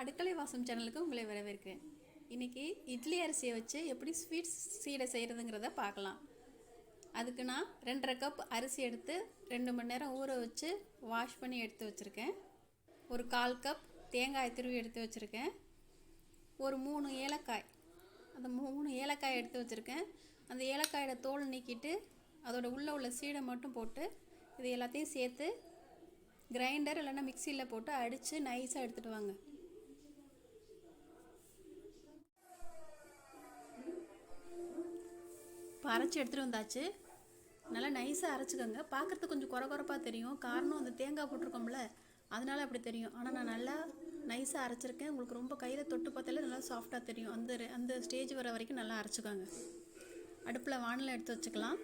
அடுக்களை வாசம் சேனலுக்கு உங்களை வரவேற்கிறேன். இன்றைக்கி இட்லி அரிசியை வச்சு எப்படி ஸ்வீட்ஸ் சீடை செய்கிறதுங்கிறத பார்க்கலாம். அதுக்கு நான் ரெண்டரை கப் அரிசி எடுத்து ரெண்டு மணி நேரம் ஊற வச்சு வாஷ் பண்ணி எடுத்து வச்சுருக்கேன். ஒரு கால் கப் தேங்காய் திருவி எடுத்து வச்சுருக்கேன். ஒரு மூணு ஏலக்காய் அந்த மூணு ஏலக்காய் எடுத்து வச்சுருக்கேன். அந்த ஏலக்காயோட தோல் நீக்கிட்டு அதோட உள்ளே உள்ள சீடை மட்டும் போட்டு இது எல்லாத்தையும் சேர்த்து கிரைண்டர் இல்லைன்னா மிக்சியில் போட்டு அடித்து நைஸாக எடுத்துகிட்டு வாங்க. இப்போ அரைச்சி எடுத்துகிட்டு வந்தாச்சு. நல்லா நைஸாக அரைச்சிக்கோங்க. பார்க்குறதுக்கு கொஞ்சம் குறை குறைப்பாக தெரியும். காரணம் அந்த தேங்காய் போட்டிருக்கோம்ல அதனால அப்படி தெரியும். ஆனால் நான் நல்லா நைஸாக அரைச்சிருக்கேன். உங்களுக்கு ரொம்ப கையில் தொட்டு பார்த்தாலே நல்லா சாஃப்டாக தெரியும். அந்த அந்த ஸ்டேஜ் வர வரைக்கும் நல்லா அரைச்சிக்கோங்க. அடுப்பில் வானலை எடுத்து வச்சுக்கலாம்.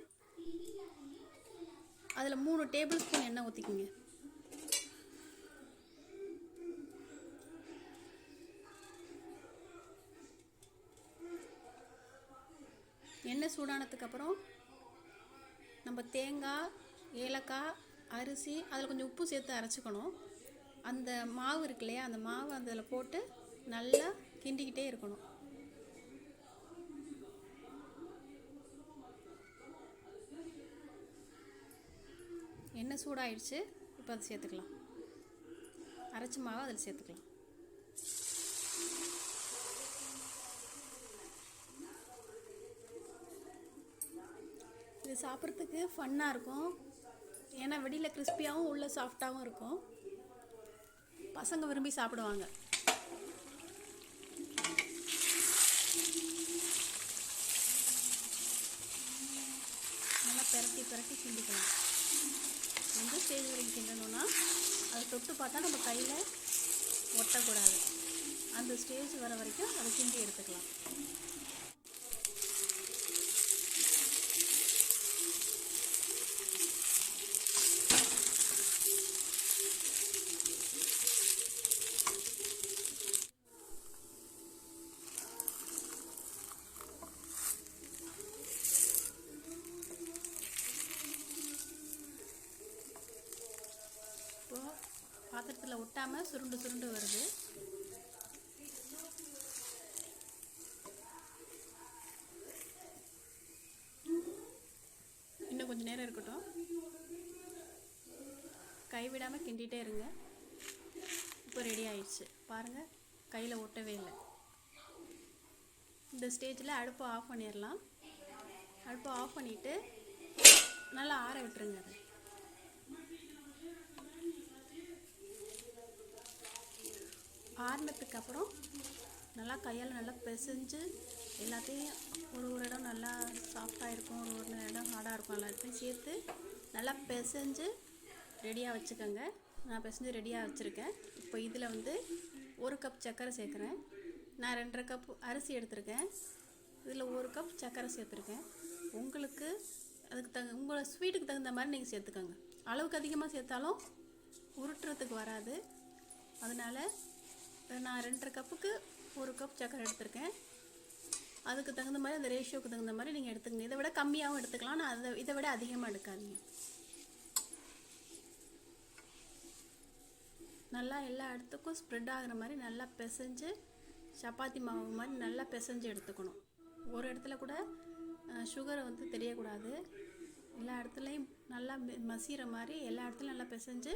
அதில் மூணு டேபிள் ஸ்பூன் எண்ணெய் ஊற்றிக்கிங்க எண்ணெய் சூடானதுக்கப்புறம் நம்ம தேங்காய் ஏலக்காய் அரிசி அதில் கொஞ்சம் உப்பு சேர்த்து அரைச்சிக்கணும். அந்த மாவு இருக்கு இல்லையா அந்த மாவு அதில் போட்டு நல்லா கிண்டிக்கிட்டே இருக்கணும். எண்ணெய் சூடாயிடுச்சு இப்போ அதை சேர்த்துக்கலாம். அரைச்ச மாவை அதில் சேர்த்துக்கலாம். இது சாப்பிட்றதுக்கு ஃபன்னாக இருக்கும். ஏன்னா வெளியில் கிறிஸ்பியாகவும் உள்ள சாஃப்டாகவும் இருக்கும். பசங்க விரும்பி சாப்பிடுவாங்க. நல்லா பிரட்டி பிரட்டி கிண்டிக்கலாம். எந்த ஸ்டேஜ் வரைக்கும் கிண்டணும்னா அதை தொட்டு பார்த்தா நம்ம கையில் ஒட்டக்கூடாது. அந்த ஸ்டேஜ் வர வரைக்கும் அதை கிண்டி எடுத்துக்கலாம் இப்போ பாத்திரத்தில் ஒட்டாமல் சுருண்டு சுருண்டு வருது. இன்னும் கொஞ்சம் நேரம் இருக்கட்டும். கைவிடாமல் கிண்டிகிட்டே இருங்க. இப்போ ரெடி ஆயிடுச்சு. பாருங்கள் கையில் ஒட்டவே இல்லை. இந்த ஸ்டேஜில் அடுப்பை ஆஃப் பண்ணிடலாம். அடுப்பை ஆஃப் பண்ணிவிட்டு நல்லா ஆற விட்டுருங்க அதை. ஆறுனதுக்கு அப்புறம் நல்லா கையால் நல்லா பிசைஞ்சு எல்லாத்தையும் ஒரு ஒரு இடம் நல்லா சாஃப்டாக இருக்கும் ஒரு ஒரு இடம் ஹார்டாக இருக்கும் எல்லாத்தையும் சேர்த்து நல்லா பிசைஞ்சு ரெடியாக வச்சுக்கோங்க. நான் பிசைஞ்சு ரெடியாக வச்சுருக்கேன். இப்போ இதில் வந்து ஒரு கப் சர்க்கரை சேர்க்குறேன். நான் ரெண்டரை கப் அரிசி எடுத்திருக்கேன். இதில் ஒரு கப் சர்க்கரை சேர்த்துருக்கேன். உங்களுக்கு அதுக்கு தகு உங்களோட ஸ்வீட்டுக்கு தகுந்த மாதிரி நீங்கள் சேர்த்துக்கோங்க. அளவுக்கு அதிகமாக சேர்த்தாலும் உருட்டுறதுக்கு வராது. அதனால் நான் ரெண்டரை கப்புக்கு ஒரு கப் சர்க்கரை எடுத்திருக்கேன். அதுக்கு தகுந்த மாதிரி அந்த ரேஷியோக்கு தகுந்த மாதிரி நீங்கள் எடுத்துக்கங்க. இதை விட கம்மியாகவும் எடுத்துக்கலாம். நான் அதை இதை விட அதிகமாக எடுக்காதீங்க. நல்லா எல்லா இடத்துக்கும் ஸ்ப்ரெட் ஆகிற மாதிரி நல்லா பிசைஞ்சு சப்பாத்தி மாவு மாதிரி நல்லா பிசைஞ்சு எடுத்துக்கணும். ஒரு இடத்துல கூட சுகரை வந்து தெரியக்கூடாது. எல்லா இடத்துலையும் நல்லா மசிகிற மாதிரி எல்லா இடத்துலையும் நல்லா பிசைஞ்சு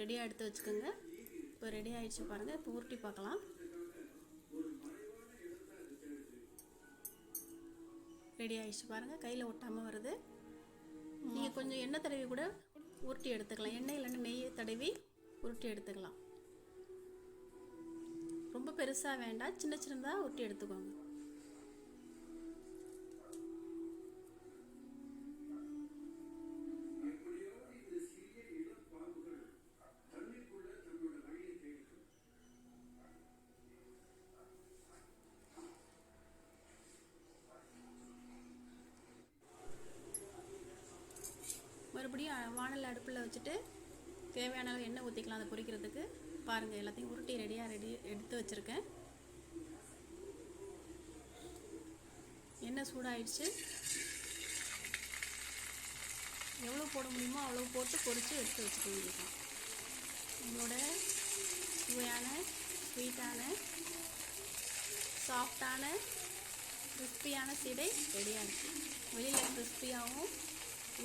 ரெடியாக எடுத்து வச்சுக்கோங்க. இப்போ ரெடி ஆயிடுச்சு பாருங்கள் இப்போ உருட்டி பார்க்கலாம். ரெடி ஆயிடுச்சு பாருங்கள் கையில் ஒட்டாமல் வருது. நீங்கள் கொஞ்சம் எண்ணெய் தடவி கூட உருட்டி எடுத்துக்கலாம். எண்ணெய் இல்லைன்னா நெய்யை தடவி உருட்டி எடுத்துக்கலாம். ரொம்ப பெருசாக வேண்டாம். சின்ன சின்னதாக உருட்டி எடுத்துக்கோங்க. மறுபடியும் வானல் அடுப்பில் வச்சுட்டு தேவையான அளவு எண்ணெய் ஊற்றிக்கலாம் அதை பொரிக்கிறதுக்கு. பாருங்கள் எல்லாத்தையும் உருட்டி ரெடியாக ரெடி எடுத்து வச்சுருக்கேன். எண்ணெய் சூடாயிடுச்சு. எவ்வளோ போட முடியுமோ அவ்வளோ போட்டு பொரித்து எடுத்து வச்சுக்க வேண்டியதுதான். உங்களோட சுவையான ஸ்வீட்டான சாஃப்டான கிறிஸ்பியான சீடை ரெடியாக இருக்குது வெளியில் கிறிஸ்பியாகவும்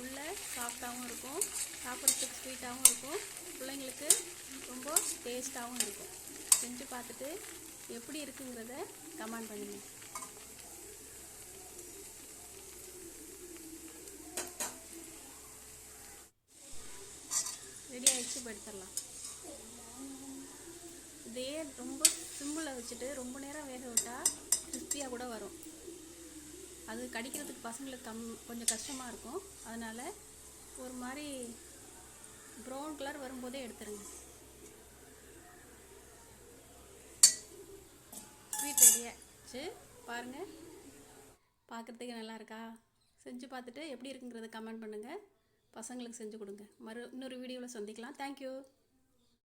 உள்ளே சாஃப்டாகவும் இருக்கும். சாப்பிட்றதுக்கு ஸ்வீட்டாகவும் இருக்கும். பிள்ளைங்களுக்கு ரொம்ப டேஸ்ட்டாகவும் இருக்கும். செஞ்சு பார்த்துட்டு எப்படி இருக்குங்கிறத கமெண்ட் பண்ணுங்கள் ரெடி ஆகிடுச்சு படுத்துடலாம் இதே ரொம்ப சிம்பிளில் வச்சுட்டு ரொம்ப நேரம் வேக விட்டால் கிறிஸ்பியாக கூட வரும். அது கடிக்கிறதுக்கு பசங்களுக்கு கம் கொஞ்சம் கஷ்டமாக இருக்கும். அதனால் ஒரு மாதிரி ப்ரௌன் கலர் வரும்போதே எடுத்துருங்க. ஸ்வீட் ரெடியாச்சு பாருங்கள் பார்க்குறதுக்கு நல்லா இருக்கா? செஞ்சு பார்த்துட்டு எப்படி இருக்குங்கிறத கமெண்ட் பண்ணுங்கள் பசங்களுக்கு செஞ்சு கொடுங்க. மறு இன்னொரு வீடியோவில் சந்திக்கலாம். தேங்க்யூ